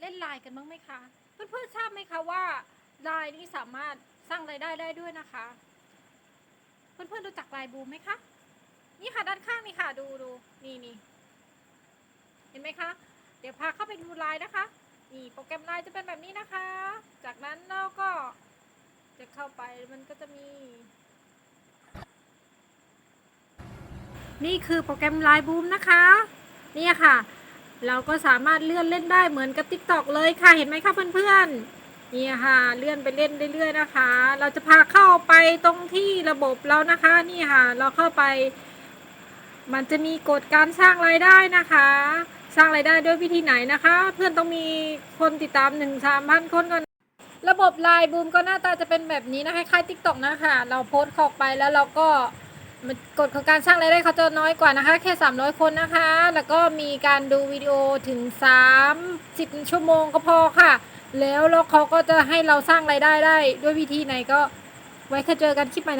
เล่นไลน์กันบ้างไหมคะ เพื่อนๆทราบไหมคะว่าไลน์นี่สามารถสร้างรายได้ได้ด้วยนะคะ เพื่อนๆรู้จักไลน์บูมไหมคะ นี่ค่ะด้านข้างนี่ค่ะ ดูดูนี่นี่เห็นไหมคะ เดี๋ยวพาเข้าไปดูไลน์นะคะ นี่โปรแกรมไลน์จะเป็นแบบนี้นะคะ จากนั้นเราก็จะเข้าไปมันก็จะมี นี่คือโปรแกรมไลน์บูมนะคะ นี่ค่ะ เราก็สามารถเลื่อนเล่นได้เหมือนกับ Tik t o อกเลยค่ะเห็นไหมคะเพื่อนๆนี่ค่ะเลื่อนไปเล่นเรื่อยๆนะคะ เราจะพาเข้าไปตรงที่ระบบเรานะคะนี่ค่ะ เราเข้าไป มันจะมีกฎการสร้างรายได้นะคะ สร้างรายได้ด้วยวิธีไหนนะคะ เพื่อนต้องมีคนติดตามหนึ่งสามพันคนก่อนระบบไลน์บูมก็หน้าตาจะเป็นแบบนี้นะคล้ายๆทิกตอกนะคะ เราโพสต์เข้าไปแล้วเราก็ กฎของการสร้างรายได้เขาจะน้อยกว่านะคะ แค่ 300 คนนะคะ แล้วก็มีการดูวิดีโอถึง 30 ชั่วโมงก็พอค่ะ แล้วแล้วเขาก็จะให้เราสร้างรายได้ได้ด้วยวิธีไหนก็ไว้ค่เจอกันคลิปใหม่